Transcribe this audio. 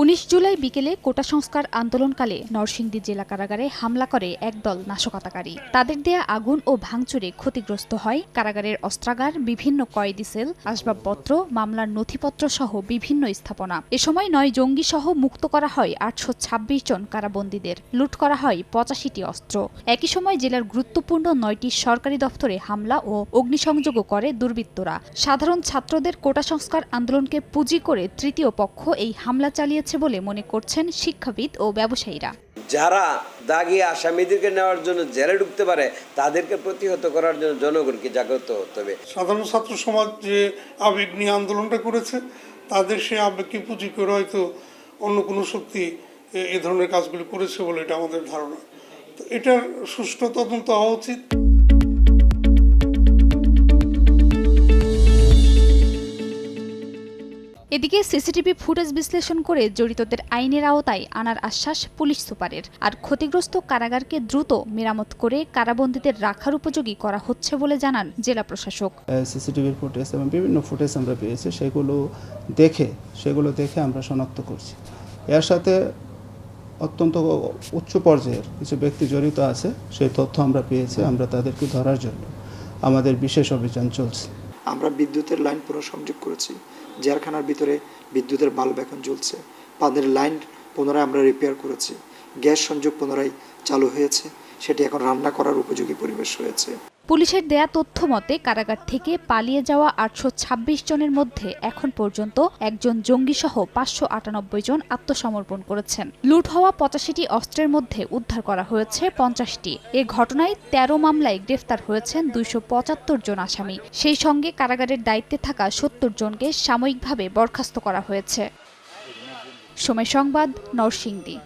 উনিশ জুলাই বিকেলে কোটা সংস্কার আন্দোলনকালে নরসিংদী জেলা কারাগারে হামলা করে একদল নাশকতাকারী। তাদের দেয়া আগুন ও ভাঙচুরে ক্ষতিগ্রস্ত হয়। কারাগারের অস্ত্রাগার, বিভিন্ন কয়েদি সেল, আসবাবপত্র, মামলার নথিপত্র সহ বিভিন্ন স্থাপনা। এ সময় নয় জঙ্গি সহ মুক্ত করা হয় আটশো ছাব্বিশ জন কারাবন্দীদের। লুট করা হয় পঁচাশিটি অস্ত্র। একই সময় জেলার গুরুত্বপূর্ণ নয়টি সরকারি দফতরে হামলা ও অগ্নিসংযোগও করে দুর্বৃত্তরা। সাধারণ ছাত্রদের কোটা সংস্কার আন্দোলনকে পুঁজি করে তৃতীয় পক্ষ এই হামলা চালিয়েছে। বলে মনে করছেন শিক্ষাবিদ ও ব্যবসায়ীরা। যারা দাগি আসামিদেরকে নেওয়ার জন্য জেলে ঢুকতে পারে তাদেরকে প্রতিহত করার জন্য জনগণকে জাগ্রত হতে হবে। সাধারণ ছাত্র সমাজ যে আবেগ নিয়ে আন্দোলনটা করেছে তাদের সে আবেগকে পুঁজি করে হয়তো অন্য কোনো শক্তি এ- এ ধরনের কাজগুলি করেছে বলে এটা আমাদের ধারণা। তো এটার সুষ্ঠু তদন্ত হওয়া উচিত। এদিকে সিসিটিভি ফুটেজ বিশ্লেষণ করে জড়িতদের আইনের আওতায় আনার আশ্বাস পুলিশ সুপারের। আর ক্ষতিগ্রস্ত কারাগারকে দ্রুত মেরামত করে কারাবন্দীদের রাখার উপযোগী করা হচ্ছে বলে জানান জেলা প্রশাসক। সিসিটিভির ফুটেজ এবং বিভিন্ন ফুটেজ আমরা পেয়েছি, সেগুলো দেখে সেগুলো দেখে আমরা শনাক্ত করছি। এর সাথে অত্যন্ত উচ্চ পর্যায়ের কিছু ব্যক্তি জড়িত আছে, সেই তথ্য আমরা পেয়েছি, আমরা তাদেরকে ধরার জন্য। আমাদের বিশেষ অভিযান চলছে। আমরা বিদ্যুতের লাইন পুনঃসংযোগ করেছি জেলখানার ভিতরে বিদ্যুতের বাল্ব এখন জ্বলছে, পানের লাইন পুনরায় আমরা রিপেয়ার করেছি, গ্যাস সংযোগ পুনরায় চালু হয়েছে সেটি এখন রান্না করার উপযোগী পরিবেশ হয়েছে। পুলিশের দেয়া তথ্য মতে, কারাগার থেকে পালিয়ে যাওয়া আটশো ছাব্বিশ জনের মধ্যে এখন পর্যন্ত একজন জঙ্গিসহ পাঁচশো আটানব্বই জন আত্মসমর্পণ করেছেন। লুট হওয়া পঁচাশিটি অস্ত্রের মধ্যে উদ্ধার করা হয়েছে পঞ্চাশটি। এ ঘটনায় তেরো মামলায় গ্রেফতার হয়েছেন দুইশো পঁচাত্তর জন আসামি। সেই সঙ্গে কারাগারের দায়িত্বে থাকা সত্তর জনকে সাময়িকভাবে বরখাস্ত করা হয়েছে। সময় সংবাদ, নরসিংদী।